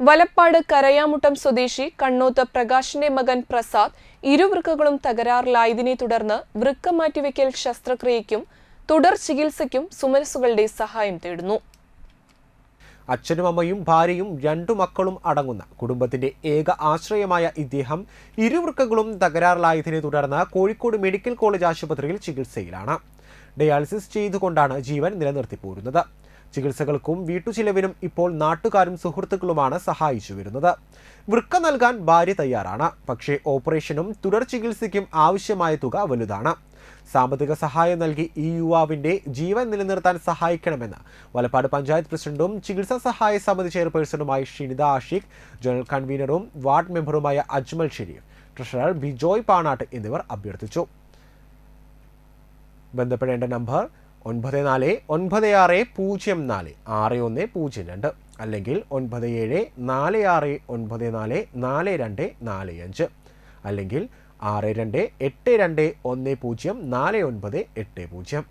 വലപ്പാട് കരയാമുട്ടം സ്വദേശി കണ്ണോത്ത് പ്രകാശിന്റെ മകൻ പ്രസാദ് ഇരുവൃക്കകളും തകരാറിലായതിനെ തുടർന്ന് വൃക്ക മാറ്റിവെക്കൽ ശസ്ത്രക്രിയയ്ക്കും തുടർ ചികിത്സയ്ക്കും സുമനസുകളുടെ സഹായം തേടുന്നു. അച്ഛനും അമ്മയും ഭാര്യയും രണ്ടു മക്കളും അടങ്ങുന്ന കുടുംബത്തിന്റെ ഏക ആശ്രയമായ ഇദ്ദേഹം ഇരുവൃക്കകളും തകരാറിലായതിനെ തുടർന്ന് കോഴിക്കോട് മെഡിക്കൽ കോളേജ് ആശുപത്രിയിൽ ചികിത്സയിലാണ്. ഡയാലിസിസ് ചെയ്തുകൊണ്ടാണ് ജീവൻ നിലനിർത്തി പോരുന്നത്. ചികിത്സകൾക്കും വീട്ടുചിലവിനും ഇപ്പോൾ നാട്ടുകാരും സുഹൃത്തുക്കളുമാണ് സഹായിച്ചു വരുന്നത് വൃക്ക നൽകാൻ ഭാര്യ തയ്യാറാണ്. പക്ഷേ ഓപ്പറേഷനും തുടർ ചികിത്സയ്ക്കും ആവശ്യമായ തുക വലുതാണ്. സാമ്പത്തിക സഹായം നൽകി ഈ യുവാവിന്റെ ജീവൻ നിലനിർത്താൻ സഹായിക്കണമെന്ന് വലപ്പാട് പഞ്ചായത്ത് പ്രസിഡന്റും ചികിത്സാ സഹായ സമിതി ചെയർപേഴ്സണുമായ ഷിനിത ആഷിഖ് ജനറൽ കൺവീനറും വാർഡ് മെമ്പറുമായ അജ്മൽ ഷെരീഫ് ട്രഷറർ ബിജോയ് പാണാട്ട് എന്നിവർ അഭ്യർത്ഥിച്ചു. ബന്ധപ്പെടേണ്ട നമ്പർ ഒൻപത് നാല് ഒൻപത് ആറ് പൂജ്യം നാല് ആറ് ഒന്ന് പൂജ്യം രണ്ട് അല്ലെങ്കിൽ ഒൻപത് ഏഴ് നാല് ആറ് ഒൻപത് നാല് നാല് രണ്ട് നാല് അഞ്ച് അല്ലെങ്കിൽ ആറ് രണ്ട് എട്ട് രണ്ട് ഒന്ന് പൂജ്യം നാല് ഒൻപത് എട്ട് പൂജ്യം.